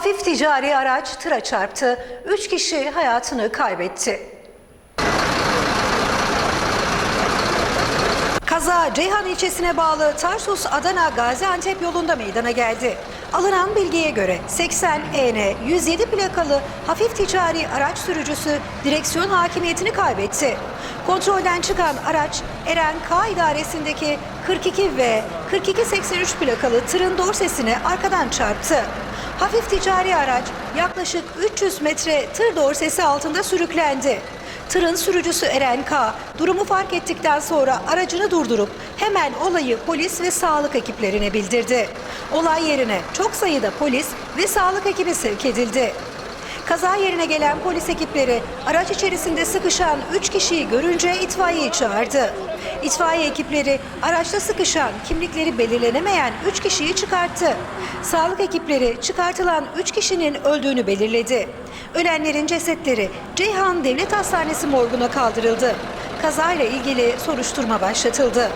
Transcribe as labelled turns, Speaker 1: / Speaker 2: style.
Speaker 1: ticari araç tıra çarptı. 3 kişi hayatını kaybetti. Kaza Ceyhan ilçesine bağlı Tarsus Adana Gaziantep yolunda meydana geldi. Alınan bilgiye göre 80 EN 107 plakalı hafif ticari araç sürücüsü direksiyon hakimiyetini kaybetti. Kontrolden çıkan araç Eren K idaresindeki 42 ve 4283 plakalı tırın dorsesine arkadan çarptı. Hafif ticari araç yaklaşık 300 metre tır dorsesi altında sürüklendi. Tırın sürücüsü Eren K. durumu fark ettikten sonra aracını durdurup hemen olayı polis ve sağlık ekiplerine bildirdi. Olay yerine çok sayıda polis ve sağlık ekibi sevk edildi. Kaza yerine gelen polis ekipleri araç içerisinde sıkışan 3 kişiyi görünce itfaiyeyi çağırdı. İtfaiye ekipleri araçta sıkışan kimlikleri belirlenemeyen 3 kişiyi çıkarttı. Sağlık ekipleri çıkartılan 3 kişinin öldüğünü belirledi. Ölenlerin cesetleri Ceyhan Devlet Hastanesi morguna kaldırıldı. Kazayla ilgili soruşturma başlatıldı.